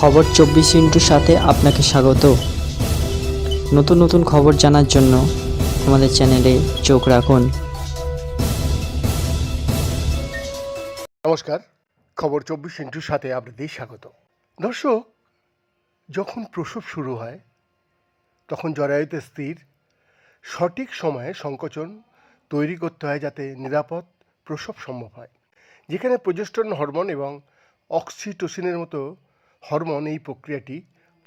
খবর চব্বিশ ইন্টুর সাথে আপনাকে স্বাগত। নতুন নতুন খবর জানার জন্য আমাদের চ্যানেলে চোখ রাখুন। নমস্কার, খবর চব্বিশ ইন্টুর সাথে আপনাদের স্বাগত। দর্শক, যখন প্রসব শুরু হয়, তখন জরায়ুতে স্থির, সঠিক সময়ে সংকোচন তৈরি করতে হয় যাতে নিরাপদ প্রসব সম্ভব হয়। যেখানে প্রজেস্টন হরমোন এবং অক্সিটোসিনের মতো হরমোন এই প্রক্রিয়াটি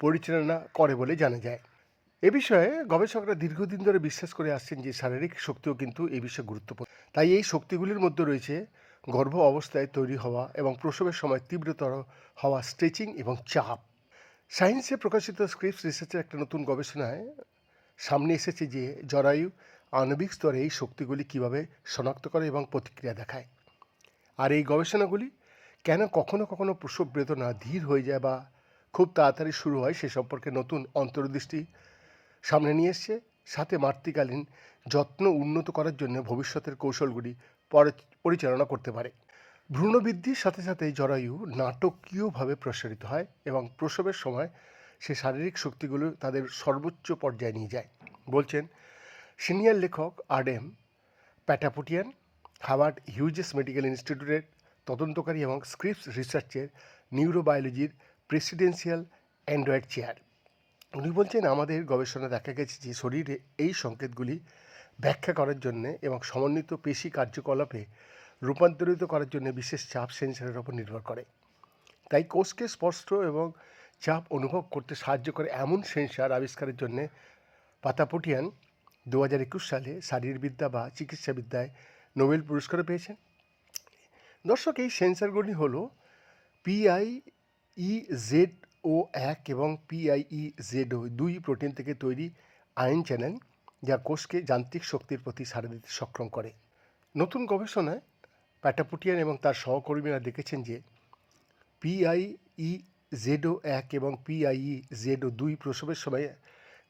পরিচালনা করে বলে জানা যায়। এ বিষয়ে গবেষকরা দীর্ঘদিন ধরে বিশ্বাস করে আসছেন যে শারীরিক শক্তিও কিন্তু এই বিষয়ে গুরুত্বপূর্ণ। তাই এই শক্তিগুলির মধ্যে রয়েছে গর্ভ অবস্থায় তৈরি হওয়া এবং প্রসবের সময় তীব্রতর হওয়া স্ট্রেচিং এবং চাপ। সায়েন্সে প্রকাশিত স্ক্রিপস রিসার্চের একটা নতুন গবেষণায় সামনে এসেছে যে জরায়ু আণবিক স্তরে এই শক্তিগুলি কীভাবে শনাক্ত করে এবং প্রতিক্রিয়া দেখায়। আর এই গবেষণাগুলি কেন কখনো কখনো প্রসব বেদনা ধীর হয়ে যায় বা খুব তাড়াতাড়ি শুরু হয় সে সম্পর্কে নতুন অন্তর্দৃষ্টি সামনে নিয়ে এসছে। সাথে মাতৃকালীন যত্ন উন্নত করার জন্য ভবিষ্যতের কৌশলগুলি পরে- পরিচালনা করতে পারে। ভ্রূণবৃদ্ধির সাথে সাথে জরায়ু নাটকীয়ভাবে প্রসারিত হয় এবং প্রসবের সময় সে শারীরিক শক্তিগুলো তাদের সর্বোচ্চ পর্যায়ে নিয়ে যায়। বলছেন সিনিয়র লেখক Ardem Patapoutian Howard Hughes medical ইনস্টিটিউটের তদন্তকারী এবং স্ক্রিপস রিসার্চের নিউরোবায়োলজির প্রেসিডেন্সিয়াল অ্যান্ড্রয়েড চেয়ার। উনি বলছেন, আমাদের গবেষণা দেখা গেছে যে শরীরে এই সংকেতগুলি ব্যাখ্যা করার জন্য এবং সমন্বিত পেশি কার্যকলাপে রূপান্তরিত করার জন্য বিশেষ চাপ সেন্সারের ওপর নির্ভর করে। তাই কোষকে স্পষ্ট এবং চাপ অনুভব করতে সাহায্য করে এমন সেন্সার আবিষ্কারের জন্য পাতাপটিয়ান দু হাজার একুশ সালে শারীরবিদ্যা বা চিকিৎসাবিদ্যায় নোবেল পুরস্কারও পেয়েছেন। দর্শক, এই সেন্সারগুলি হলো পিআই ই জেড ও এক এবং পিআইই জেড ও দুই প্রোটিন থেকে তৈরি আয়ন চ্যানেল যা কোষকে যান্ত্রিক শক্তির প্রতি সাড়া দিতে সক্ষম করে। নতুন গবেষণায় প্যাটাপুটিয়ান এবং তার সহকর্মীরা দেখেছেন যে পিআই ই পিআইই জেডও এক এবং পিআইই জেডও দুই প্রসবের সময়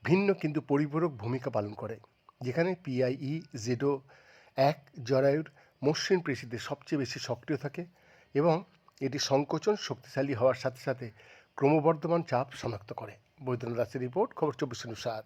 ভিন্ন কিন্তু পরিপূরক ভূমিকা পালন করে, যেখানে পিআইই জেডও এক জরায়ুর মসৃণ পেশিতে সবচেয়ে বেশি সক্রিয় থাকে এবং এটি সংকোচন শক্তিশালী হওয়ার সাথে সাথে ক্রমবর্ধমান চাপ শনাক্ত করে। বৈদ্যনাথ দাসের রিপোর্ট, খবর চব্বিশ অনুসার